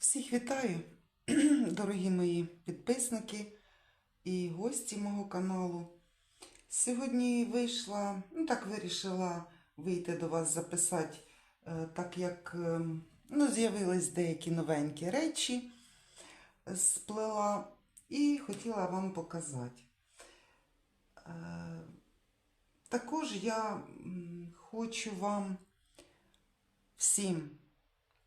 Всіх вітаю, дорогі мої підписники і гості мого каналу. Сьогодні вийшла, ну так вирішила вийти до вас записати, е, так як е, ну, з'явились деякі новенькі речі, е, сплела і хотіла вам показати. Також я хочу вам всім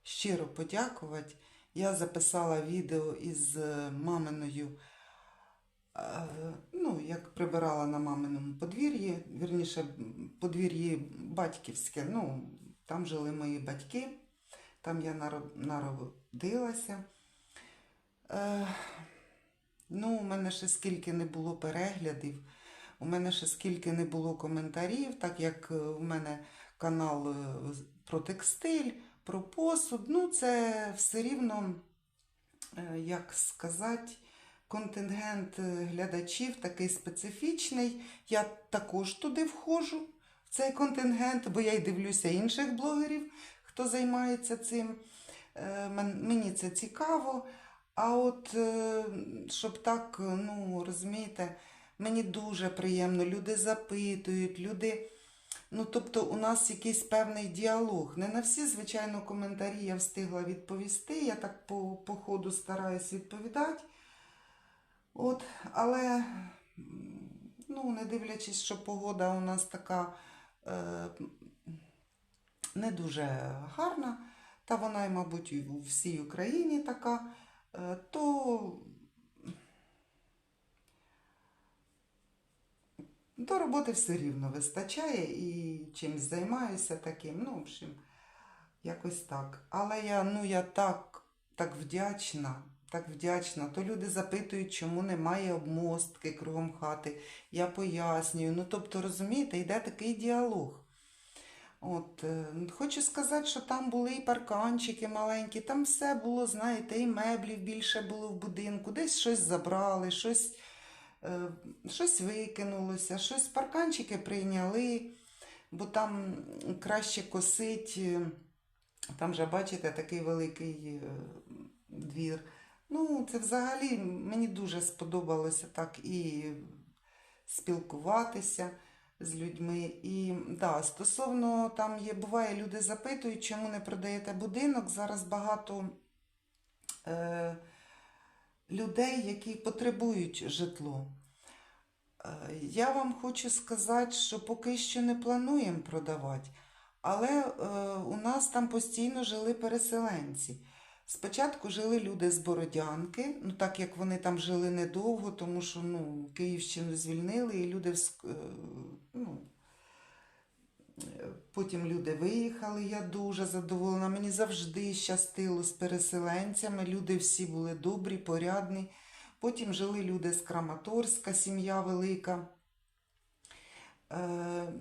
щиро подякувати. Я записала відео із е, маминою, е, ну, як прибирала на маминому подвір'ї, вірніше, подвір'ї батьківське. Ну, там жили мої батьки, там я народилася. Е, ну, у мене ще скільки не було переглядів, у мене ще скільки не було коментарів, так як у мене канал про текстиль, про посуд. Ну, це все рівно, е, як сказати, контингент е, глядачів такий специфічний. Я також туди входжу, в цей контингент, бо я й дивлюся інших блогерів, хто займається цим. Е, Мені це цікаво. А от щоб так, ну розумієте, мені дуже приємно. Люди запитують, люди. Ну, тобто, у нас якийсь певний діалог. Не на всі, звичайно, коментарі я встигла відповісти. Я так по, по ходу стараюсь відповідати. От, але, ну, не дивлячись, що погода у нас така е, не дуже гарна, та вона, мабуть, у всій Україні така, е, то до роботи все рівно вистачає і чимось займаюся таким. Ну, в общем, якось так. Але я, ну, я так, так вдячна, так вдячна. То люди запитують, чому немає обмостки кругом хати. Я пояснюю. Ну, тобто, розумієте, йде такий діалог. От, е, хочу сказати, що там були і парканчики маленькі, там все було, знаєте, і меблів більше було в будинку, десь щось забрали, щось, щось викинулося, щось парканчики прийняли, бо там краще косить. е, Там же, бачите, такий великий е, двір. Ну, це взагалі мені дуже сподобалося так і спілкуватися з людьми. І да, стосовно там є, буває, люди запитують, чому не продаєте будинок. Зараз багато е, людей, які потребують житло. Е, Я вам хочу сказати, що поки що не плануємо продавати, але е, у нас там постійно жили переселенці. Спочатку жили люди з Бородянки, ну так як вони там жили недовго, тому що ну, Київщину звільнили, і люди е, ну, потім люди виїхали. Я дуже задоволена. Мені завжди щастило з переселенцями. Люди всі були добрі, порядні. Потім жили люди з Краматорська, сім'я велика. Е,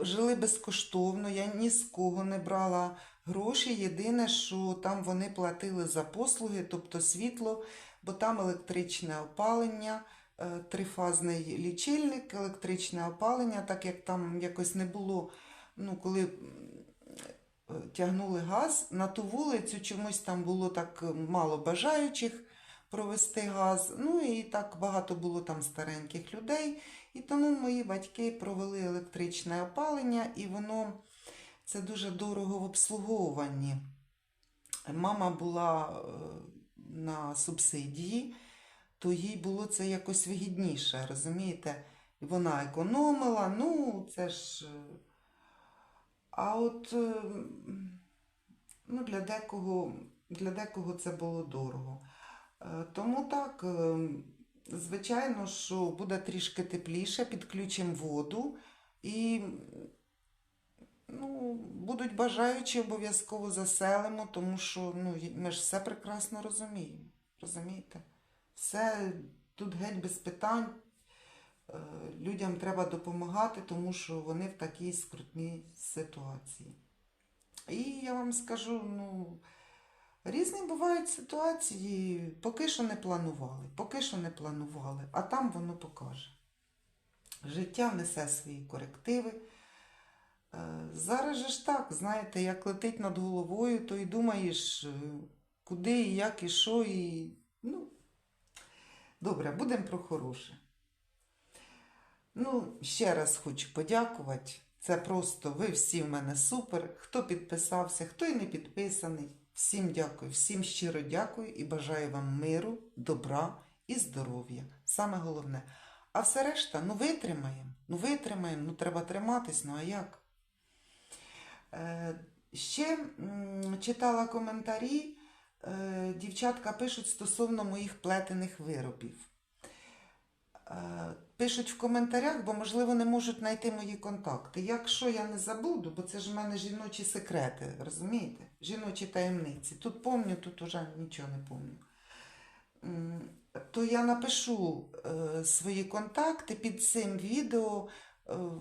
жили безкоштовно, я ні з кого не брала гроші. Єдине, що там вони платили за послуги, тобто світло, бо там електричне опалення, трифазний лічильник, електричне опалення, так як там якось не було, ну, коли е, тягнули газ, на ту вулицю чомусь там було так е, мало бажаючих провести газ. Ну і так багато було там стареньких людей. І тому мої батьки провели електричне опалення, і воно це дуже дорого в обслуговуванні. Мама була е, на субсидії, то їй було це якось вигідніше, розумієте? Вона економила, ну це ж. е, А от е, ну, для, декого, для декого це було дорого. Е, Тому так, звичайно, що буде трішки тепліше, підключимо воду і ну, будуть бажаючі, обов'язково заселимо, тому що ну, ми ж все прекрасно розуміємо. Розумієте? Все тут геть без питань. Е, Людям треба допомагати, тому що вони в такій скрутній ситуації. І я вам скажу, ну, різні бувають ситуації, поки що не планували, поки що не планували, а там воно покаже. Життя несе свої корективи. Е, Зараз же ж так, знаєте, як летить над головою, то й думаєш, е, куди, і як, і що, і. Ну, добре, будемо про хороше. Ну, ще раз хочу подякувати. Це просто ви всі в мене супер. Хто підписався, хто і не підписаний. Всім дякую, всім щиро дякую і бажаю вам миру, добра і здоров'я. Саме головне. А все решта, ну витримаємо. Ну витримаємо, ну треба триматись, ну а як? Е, ще м, читала коментарі, е, дівчатка пишуть стосовно моїх плетених виробів. Е, Пишуть в коментарях, бо, можливо, не можуть знайти мої контакти. Якщо я не забуду, бо це ж в мене жіночі секрети, розумієте? Жіночі таємниці. Тут помню, тут уже нічого не помню. То я напишу е, свої контакти під цим відео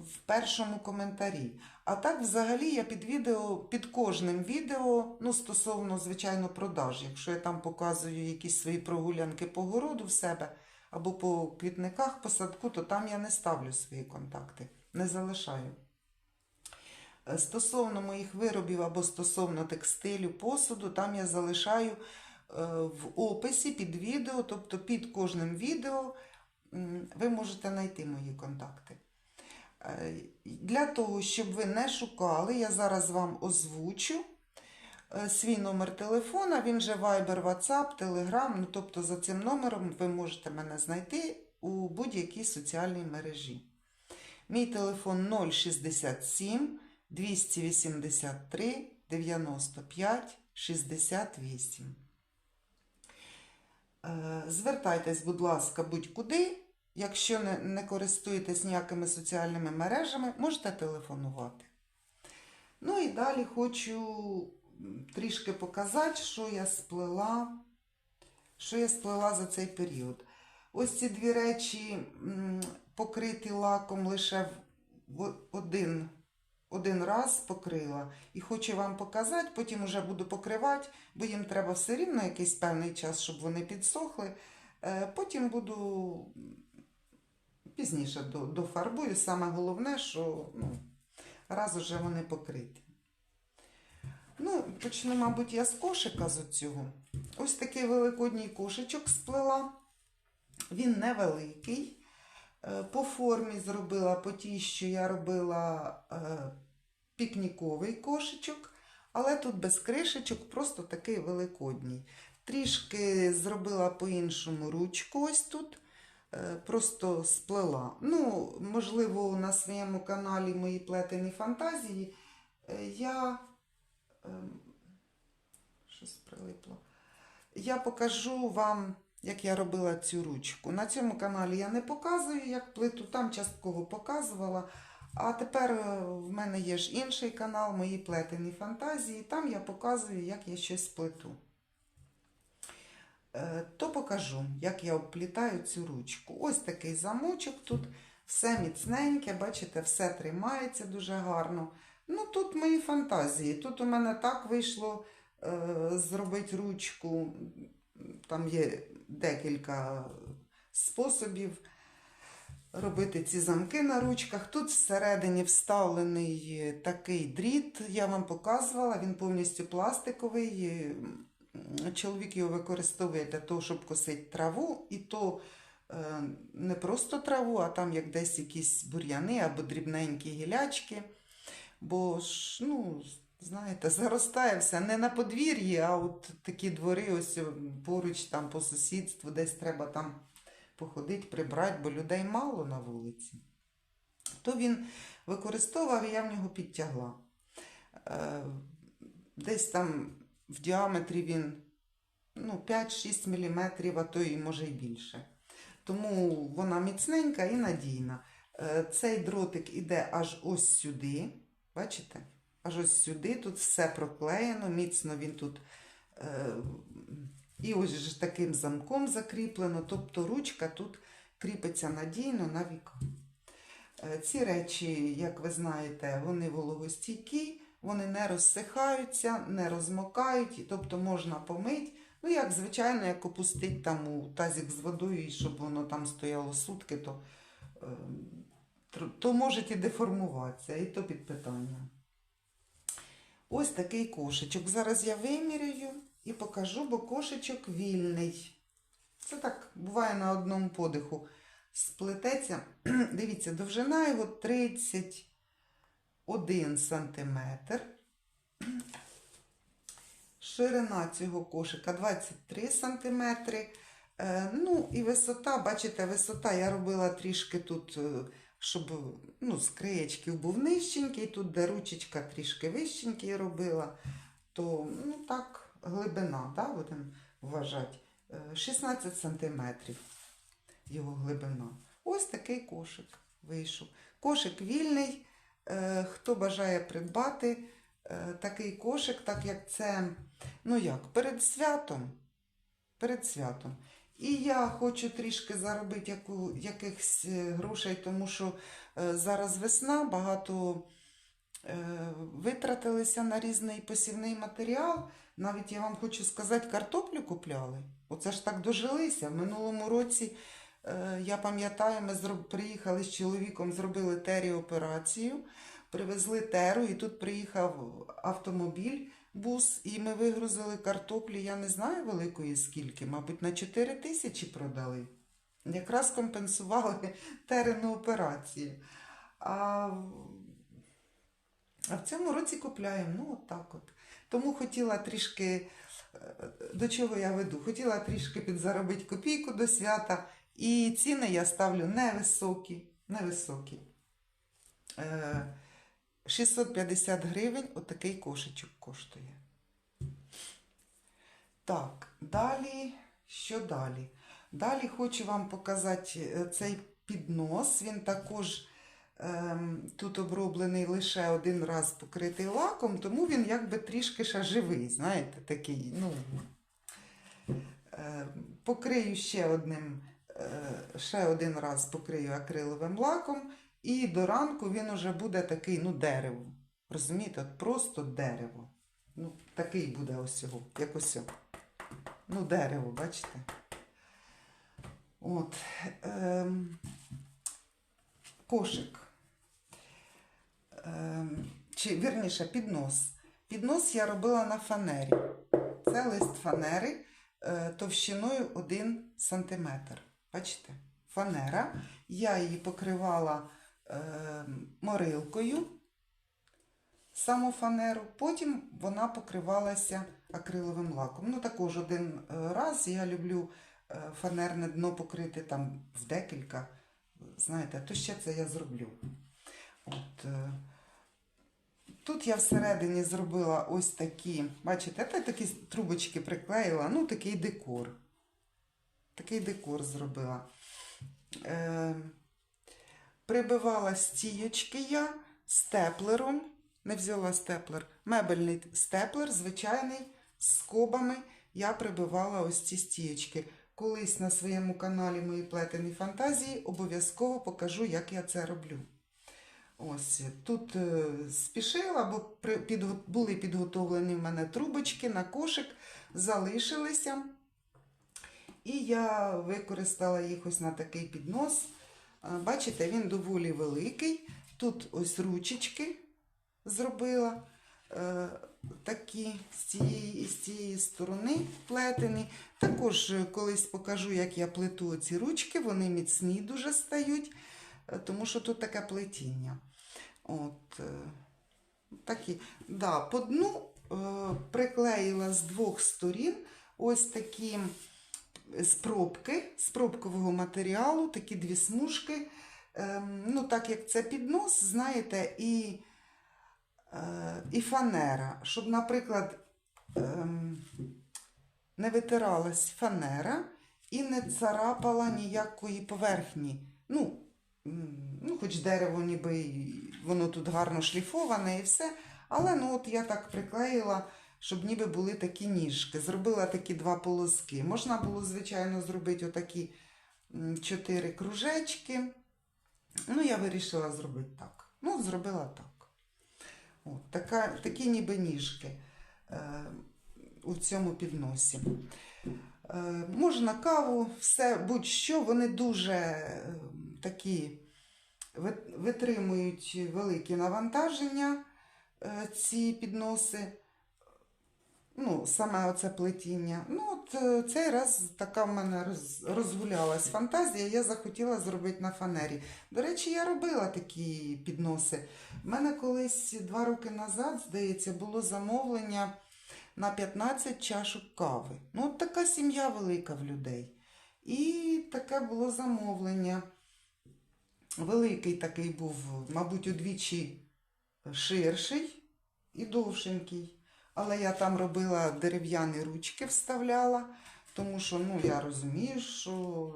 в першому коментарі. А так, взагалі, я під відео, під кожним відео, ну, стосовно, звичайно, продаж, якщо я там показую якісь свої прогулянки по городу в себе або по квітниках, по садку, то там я не ставлю свої контакти, не залишаю. Е, Стосовно моїх виробів або стосовно текстилю, посуду, там я залишаю е, в описі під відео, тобто під кожним відео ви можете знайти мої контакти. Е, Для того, щоб ви не шукали, я зараз вам озвучу е, свій номер телефона. Він же Viber, WhatsApp, Telegram. Ну, тобто за цим номером ви можете мене знайти у будь-якій соціальній мережі. Мій телефон 067 283 95 68. Е, Звертайтесь, будь ласка, будь-куди. Якщо не, не користуєтесь ніякими соціальними мережами, можете телефонувати. Ну і далі хочу трішки показати, що я сплела, що я сплела за цей період. Ось ці дві речі покриті лаком лише в один, один раз покрила. І хочу вам показати, потім вже буду покривати, бо їм треба все рівно якийсь певний час, щоб вони підсохли. Е, Потім буду пізніше до- дофарбую. Саме головне, що ну, раз уже вони покриті. Ну, почну, мабуть, я з кошика з цього. Ось такий великодній кошечок сплела. Він невеликий. Е, По формі зробила по тій, що я робила е, пікніковий кошечок, але тут без кришечок, просто такий великодній. Трішки зробила по-іншому ручку ось тут. Е, Просто сплела. Ну, можливо, на своєму каналі Мої плетені фантазії е, я. ем, Щось прилипло. Я покажу вам, як я робила цю ручку. На цьому каналі я не показую, як плиту, там частково показувала. А тепер е, в мене є ж інший канал, мої плетені фантазії. Там я показую, як я щось плету. Е, То покажу, як я обплітаю цю ручку. Ось такий замочок тут, все міцненьке, бачите, все тримається дуже гарно. Ну, тут мої фантазії. Тут у мене так вийшло е, зробити ручку. Там є декілька способів робити ці замки на ручках. Тут всередині вставлений такий дріт, я вам показувала, він повністю пластиковий. Чоловік його використовує для того, щоб косити траву, і то е, не просто траву, а там як десь якісь бур'яни або дрібненькі гілячки. Бо ж, ну, знаєте, заростає все не на подвір'ї, а от такі двори ось поруч там по сусідству, десь треба там походити, прибрати, бо людей мало на вулиці. То він використовував, і я в нього підтягла. Е, Десь там в діаметрі він ну, 5-6 мм, а то і може й більше. Тому вона міцненька і надійна. Е, Цей дротик іде аж ось сюди. Бачите? Аж ось сюди. Тут все проклеєно, міцно він тут. Е, і ось ж таким замком закріплено. Тобто ручка тут кріпиться надійно на віка. Е, Ці речі, як ви знаєте, вони вологостійкі, вони не розсихаються, не розмокають, тобто можна помити. Ну, як звичайно, як опустити там у тазик з водою, і щоб воно там стояло сутки, то, е, то може і деформуватися, і то під питанням. Ось такий кошечок. Зараз я виміряю і покажу, бо кошечок вільний. Це так буває на одному подиху. Сплететься. Дивіться, довжина його 31 сантиметр. Ширина цього кошика 23 сантиметри. Е, Ну і висота, бачите, висота я робила трішки тут, е, щоб ну, з краєчків був нижченький, тут де ручечка трішки вищенький робила, то ну так, глибина, да, будемо вважати, е, 16 сантиметрів його глибина. Ось такий кошик вийшов. Кошик вільний. Е, Хто бажає придбати е, такий кошик, так як це, ну як, перед святом. Перед святом. І я хочу трішки заробити яку, якихось е, грошей, тому що зараз весна, багато витратилися на різний посівний матеріал. Навіть я вам хочу сказати, картоплю купляли. Оце ж так дожилися. В минулому році, я пам'ятаю, ми приїхали з чоловіком, зробили тері операцію, привезли теру, і тут приїхав автомобіль бус, і ми вигрузили картоплі, я не знаю великої скільки, мабуть, на 4 тисячі продали. Якраз компенсували терену операцію. А, а в цьому році купляємо, ну от так от. Тому хотіла трішки, е, до чого я веду? Хотіла трішки підзаробити копійку до свята, і ціни я ставлю невисокі, невисокі. Е, 650 гривень отакий кошечок коштує. Так, далі, що далі? Далі хочу вам показати е, цей піднос. Він також ем, тут оброблений лише один раз покритий лаком, тому він якби трішки ще живий, знаєте, такий, ну. Е, покрию ще одним, е, ще один раз покрию акриловим лаком, і до ранку він уже буде такий, ну, дерево. Розумієте, от просто дерево. Ну, такий буде ось його, як ось. Ну, дерево, бачите? От. Ем, кошик. Ем, чи вірніше, піднос. Піднос я робила на фанері. Це лист фанери е, товщиною 1 см. Бачите? Фанера. Я її покривала е, морилкою, саму фанеру, потім вона покривалася акриловим лаком. Ну, також один е, раз я люблю е, фанерне дно покрити там в декілька. Знаєте, то ще це я зроблю. От, е, Тут я всередині зробила ось такі, бачите, такі трубочки приклеїла, ну такий декор. Такий декор зробила. Е, прибивала стіючки я степлером, не взяла степлер, мебельний степлер, звичайний, з скобами. Я прибивала ось ці стіючки. Колись на своєму каналі Мої плетені фантазії обов'язково покажу, як я це роблю. Ось тут е, спішила, бо були підготовлені в мене трубочки на кошик, залишилися. І я використала їх ось на такий піднос. Бачите, він доволі великий. Тут ось ручечки зробила. е, Такі з цієї, з цієї сторони плетені. Також е, колись покажу, як я плету ці ручки, вони міцні дуже стають, е, тому що тут таке плетіння. От, такі. Да, по дну приклеїла з двох сторін ось такі з пробки, з пробкового матеріалу, такі дві смужки. Ем, ну, так як це піднос, знаєте, і, е, і фанера, щоб, наприклад, ем, не витиралась фанера і не царапала ніякої поверхні. Ну, ну хоч дерево ніби воно тут гарно шліфоване і все. Але ну, от я так приклеїла, щоб ніби були такі ніжки. Зробила такі два полоски. Можна було, звичайно, зробити отакі чотири кружечки. Ну, я вирішила зробити так. Ну, зробила так. От, така, такі ніби ніжки е, у цьому підносі. Е, можна каву, все, будь-що, вони дуже е, такі витримують великі навантаження. е, ці підноси. Ну, саме оце плетіння. Ну, от е, цей раз така в мене роз, розгулялась фантазія, я захотіла зробити на фанері. До речі, я робила такі підноси. У мене колись два роки назад, здається, було замовлення на 15 чашок кави. Ну, от така сім'я велика в людей. І таке було замовлення. Великий такий був, мабуть, удвічі ширший і довшенький. Але я там робила дерев'яні ручки, вставляла, тому що ну, я розумію, що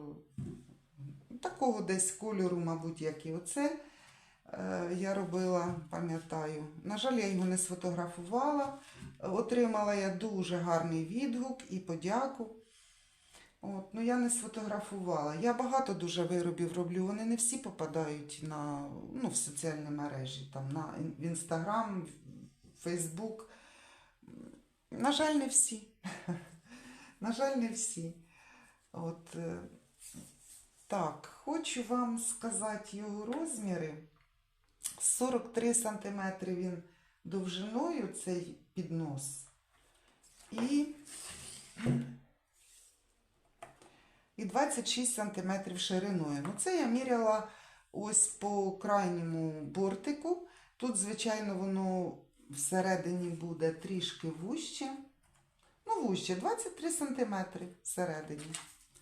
такого десь кольору, мабуть, як і оце. е, Я робила, пам'ятаю. На жаль, я його не сфотографувала. Отримала я дуже гарний відгук і подяку. От, ну я не сфотографувала. Я багато дуже виробів роблю. Вони не всі попадають на, ну, в соціальні мережі, там, на, в Інстаграм, в Фейсбук. На жаль, не всі. На жаль, не всі. От, е, так, хочу вам сказати його розміри. 43 см він довжиною цей піднос. І, і 26 см шириною. Ну, це я міряла ось по крайньому бортику. Тут, звичайно, воно всередині буде трішки вужче. Ну, вужче, 23 см всередині,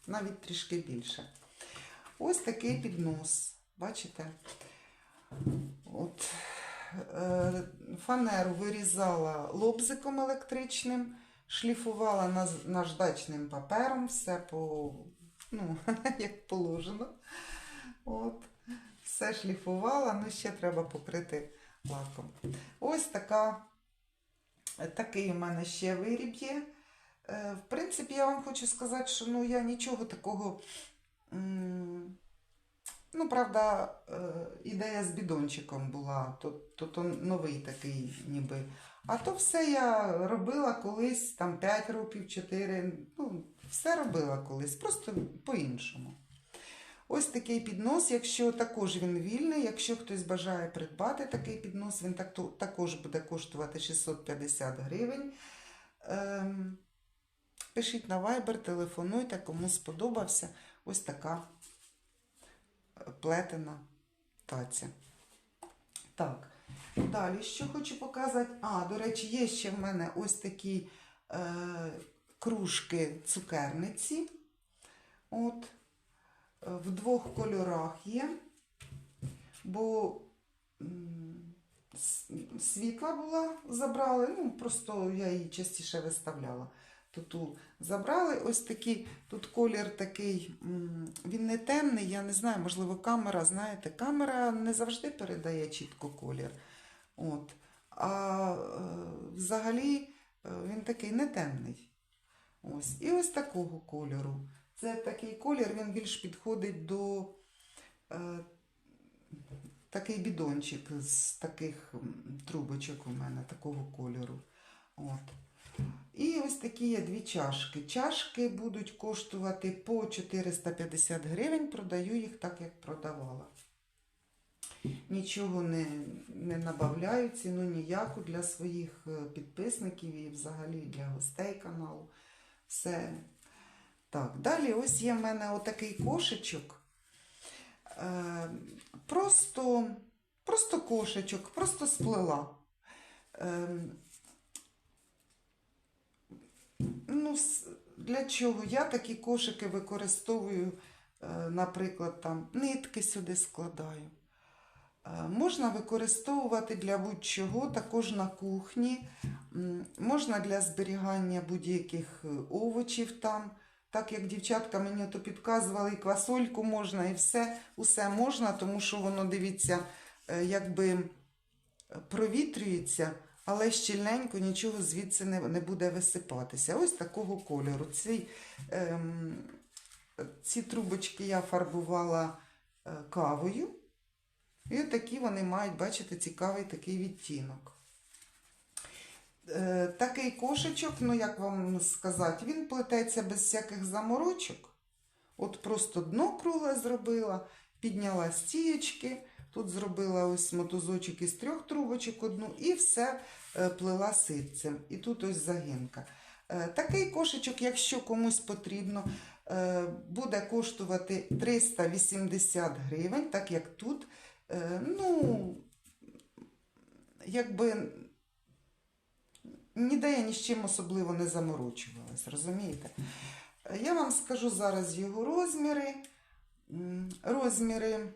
навіть трішки більше. Ось такий піднос. Бачите? От, е, фанеру вирізала лобзиком електричним, шліфувала наждачним папером, все по, ну, як положено. От, все шліфувала, ну ще треба покрити лаком. Ось така, такий у мене ще виріб є. Е, В принципі, я вам хочу сказати, що ну, я нічого такого. Ну, правда, е, ідея з бідончиком була, то, то новий такий ніби. А то все я робила колись, там 5 років, 4, ну, все робила колись, просто по-іншому. Ось такий піднос, якщо також він вільний, якщо хтось бажає придбати такий піднос, він так, також буде коштувати 650 гривень. Ем, пишіть на Viber, телефонуйте, кому сподобався. Ось така е, плетена таця. Так, далі, що хочу показати. А, до речі, є ще в мене ось такі е, кружки цукерниці. От в двох кольорах є, бо світла була, забрали, ну просто я її частіше виставляла. Туту забрали ось такі, тут колір такий, він не темний, я не знаю, можливо, камера, знаєте, камера не завжди передає чітко колір. От. А е, взагалі е, він такий не темний. Ось. І ось такого кольору. Це такий колір, він більш підходить до е, такий бідончик з таких трубочок у мене, такого кольору. От. І ось такі є дві чашки. Чашки будуть коштувати по 450 гривень, продаю їх так, як продавала. Нічого не, не набавляю, ціну ніяку для своїх е, підписників і взагалі для гостей каналу. Все так, далі ось є в мене отакий кошечок. Е, просто, просто кошечок, просто сплела. Е, ну, для чого? Я такі кошики використовую, е, наприклад, там нитки сюди складаю. Можна використовувати для будь-чого, також на кухні. Можна для зберігання будь-яких овочів там. Так як дівчатка мені то підказували, і квасольку можна, і все, усе можна, тому що воно, дивіться, е, якби е, провітрюється, але щільненько нічого звідси не, не буде висипатися. Ось такого кольору. Ці, ем, ці трубочки я фарбувала е, кавою. І такі вони мають, бачите, цікавий такий відтінок. Е, такий кошечок, ну як вам сказати, він плететься без всяких заморочок. От просто дно кругле зробила, підняла стієчки, Тут зробила ось мотузочок із трьох трубочок одну і все е, плела ситцем. І тут ось загинка. Е, Такий кошечок, якщо комусь потрібно, буде коштувати 380 гривень, так як тут. Ну, якби ніде я ні з чим особливо не заморочувалась, розумієте? Я вам скажу зараз його розміри. Розміри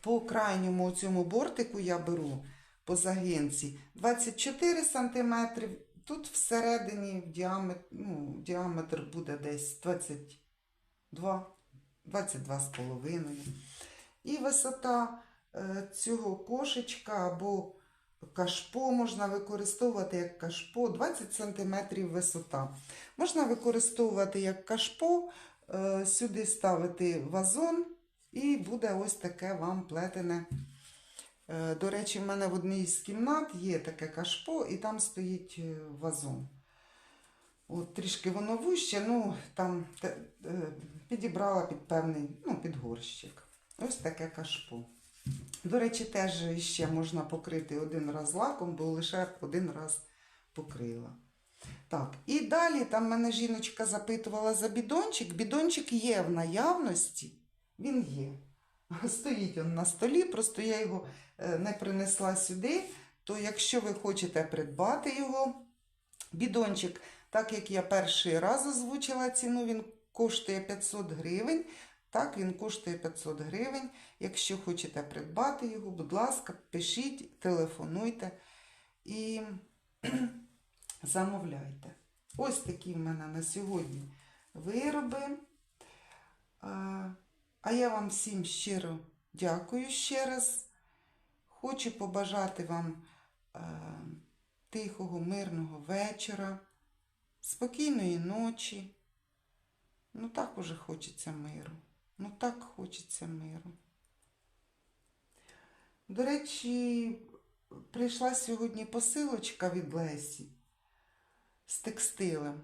по крайньому цьому бортику я беру по загинці 24 см. Тут всередині діаметр, ну, діаметр буде десь 22, 22 з половиною. І висота е, цього кошечка або кашпо можна використовувати як кашпо 20 см висота. Можна використовувати як кашпо, е, сюди ставити вазон, і буде ось таке вам плетене. Е, До речі, в мене в одній з кімнат є таке кашпо, і там стоїть е, вазон. От, трішки воно вище, ну там підібрала під певний, ну, під горщик. Ось таке кашпо. До речі, теж ще можна покрити один раз лаком, бо лише один раз покрила. Так, і далі там мене жіночка запитувала за бідончик. Бідончик є в наявності, він є. Стоїть він на столі, просто я його е, не принесла сюди. То якщо ви хочете придбати його, бідончик, так як я перший раз озвучила ціну, він коштує 500 гривень. Так, він коштує 500 гривень. Якщо хочете придбати його, будь ласка, пишіть, телефонуйте і замовляйте. Ось такі в мене на сьогодні вироби. А, я вам всім щиро дякую ще раз. Хочу побажати вам е, тихого, мирного вечора, спокійної ночі. Ну так уже хочеться миру. Ну так хочеться миру. До речі, прийшла сьогодні посилочка від Лесі з текстилем.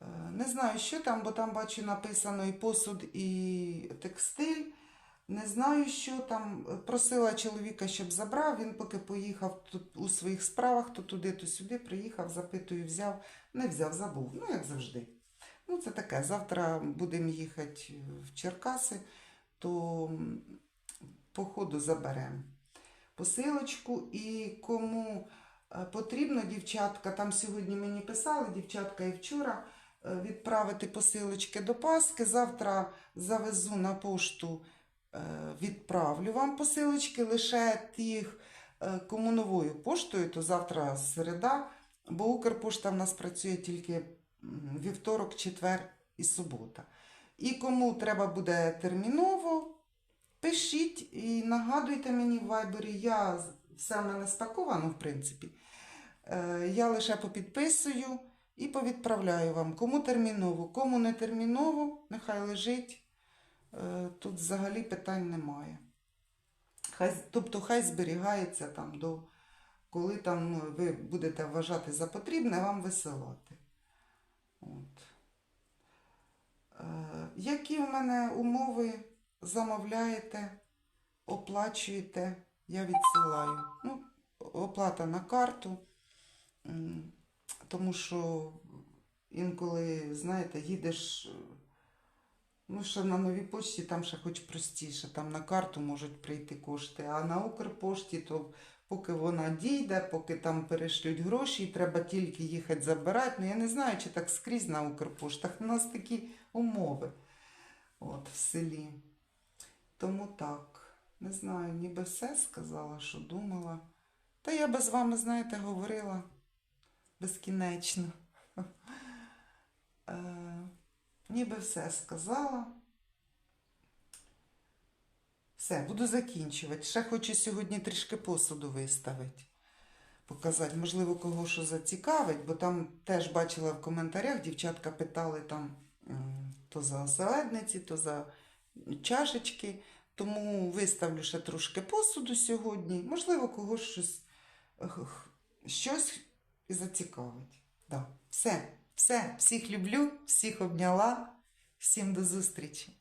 Е, Не знаю, що там, бо там бачу написано і посуд, і текстиль. Не знаю, що там. Просила чоловіка, щоб забрав. Він поки поїхав тут у своїх справах, то туди, то сюди приїхав, запитую, взяв. Не взяв, забув. Ну, як завжди. Ну, це таке. Завтра будемо їхати в Черкаси, то м, по ходу заберемо посилочку. І кому е, потрібно, дівчатка, там сьогодні мені писали, дівчатка і вчора, е, відправити посилочки до Паски. Завтра завезу на пошту, е, відправлю вам посилочки, лише тих, кому новою поштою, то завтра середа, бо Укрпошта в нас працює тільки вівторок, четвер і субота. І кому треба буде терміново, пишіть і нагадуйте мені в вайбері. Я все в мене спаковано, в принципі. Е, Я лише попідписую і повідправляю вам. Кому терміново, кому не терміново, нехай лежить. Е, Тут взагалі питань немає. Хай, тобто хай зберігається там до коли там ну, ви будете вважати за потрібне, вам висилати. От. Е, які в мене умови замовляєте, оплачуєте, я відсилаю. Ну, оплата на карту, тому що інколи, знаєте, їдеш. е, Ну, ще на новій почті там ще хоч простіше, там на карту можуть прийти кошти, а на Укрпошті, то поки вона дійде, поки там перешлють гроші, і треба тільки їхати забирати. Ну, я не знаю, чи так скрізь на Укрпоштах. У нас такі умови от, в селі. Тому так, не знаю, ніби все сказала, що думала. Та я би з вами, знаєте, говорила безкінечно. Е, Ніби все сказала. Все, буду закінчувати. Ще хочу сьогодні трішки посуду виставити. Показати, можливо, кого що зацікавить, бо там теж бачила в коментарях, дівчатка питали там то за оселедниці, то за чашечки. Тому виставлю ще трошки посуду сьогодні. Можливо, когось щось, щось зацікавить. Да. Все, все, всіх люблю, всіх обняла. Всім до зустрічі!